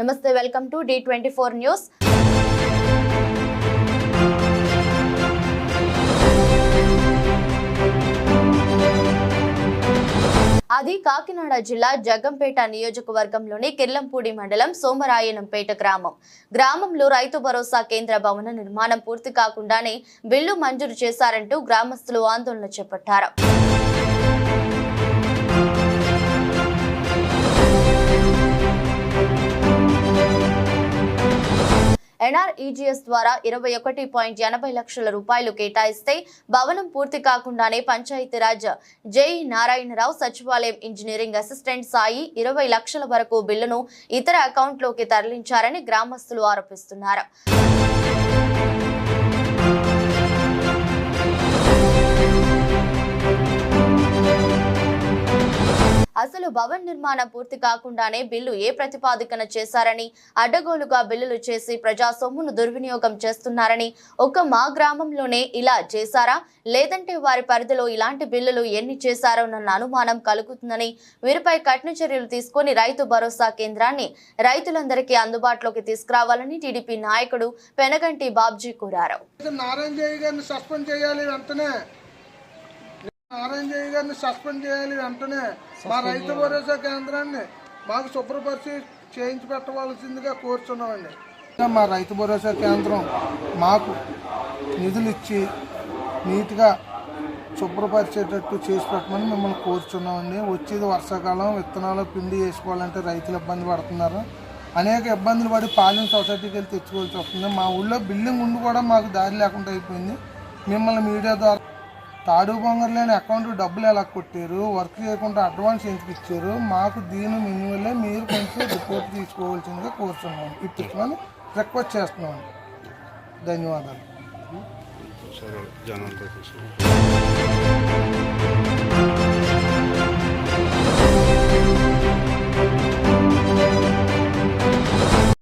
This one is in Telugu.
నమస్తే welcome to the twenty four news. అది కాకినాడ జిల్లా జగ్గంపేట నియోజకవర్గంలోని కిర్లంపూడి మండలం సోమరాయనంపేట గ్రామం. గ్రామంలో రైతు భరోసా కేంద్ర భవన నిర్మాణం పూర్తి కాకుండానే బిల్లు మంజూరు చేశారంటూ గ్రామస్తులు ఆందోళన చేపట్టారు. ఎన్ఆర్ఈజీఎస్ ద్వారా ఇరవై ఒకటి పాయింట్ ఎనభై లక్షల రూపాయలు కేటాయిస్తే భవనం పూర్తి కాకుండానే పంచాయతీరాజ్ జై నారాయణరావు సచివాలయం ఇంజనీరింగ్ అసిస్టెంట్ సాయి ఇరవై లక్షల వరకు బిల్లును ఇతర అకౌంట్లోకి తరలించారని గ్రామస్తులు ఆరోపిస్తున్నారు. అసలు భవన్ నిర్మాణం పూర్తి కాకుండానే బిల్లు ఏ ప్రతిపాదికన చేశారని అడ్డగోలుగా బిల్లులు చేసి ప్రజా సొమ్మును దుర్వినియోగం చేస్తున్నారని ఒక్క మా గ్రామంలోనే ఇలా చేశారా? లేదంటే వారి పరిధిలో ఇలాంటి బిల్లులు ఎన్ని చేశారో నన్న అనుమానం కలుగుతుందని వీరిపై కఠిన చర్యలు తీసుకొని రైతు భరోసా కేంద్రాన్ని రైతులందరికీ అందుబాటులోకి తీసుకురావాలని టీడీపీ నాయకుడు పెనగంటి బాబ్జీ కోరారు. నారాయణ సస్పెండ్ చేయాలి వెంటనే నారాయణ గారిని సస్పెండ్ చేయాలి వెంటనే. మా రైతు భరోసా కేంద్రాన్ని మాకు శుభ్రపరిచి చేయించి పెట్టవలసిందిగా కోరుచున్నామండి. మా రైతు భరోసా కేంద్రం మాకు నిధులు ఇచ్చి నీట్గా శుభ్రపరిచేటట్టు చేసి పెట్టమని మిమ్మల్ని కోరుచున్నామండి. వచ్చేది వర్షాకాలం విత్తనాలు పిండి వేసుకోవాలంటే రైతులు ఇబ్బంది పడుతున్నారు. అనేక ఇబ్బందులు పడి పాలెం సొసైటీకి వెళ్ళి తెచ్చుకోవాల్సి వస్తుంది. మా ఊళ్ళో బిల్డింగ్ ఉండి కూడా మాకు దారి లేకుండా అయిపోయింది. మిమ్మల్ని మీడియా ద్వారా తాడు బొంగర్ లేని అకౌంట్ డబ్బులు ఎలా కొట్టారు? వర్క్ చేయకుండా అడ్వాన్స్ ఎందుకు ఇచ్చారు? మాకు దీని మినిమల్లే మీరు కొంచెం రిపోర్ట్ తీసుకోవాల్సిందిగా కోరుతున్నాను ఇప్పించమని రిక్వెస్ట్ చేస్తున్నాం ధన్యవాదాలు. సరే జనాలతో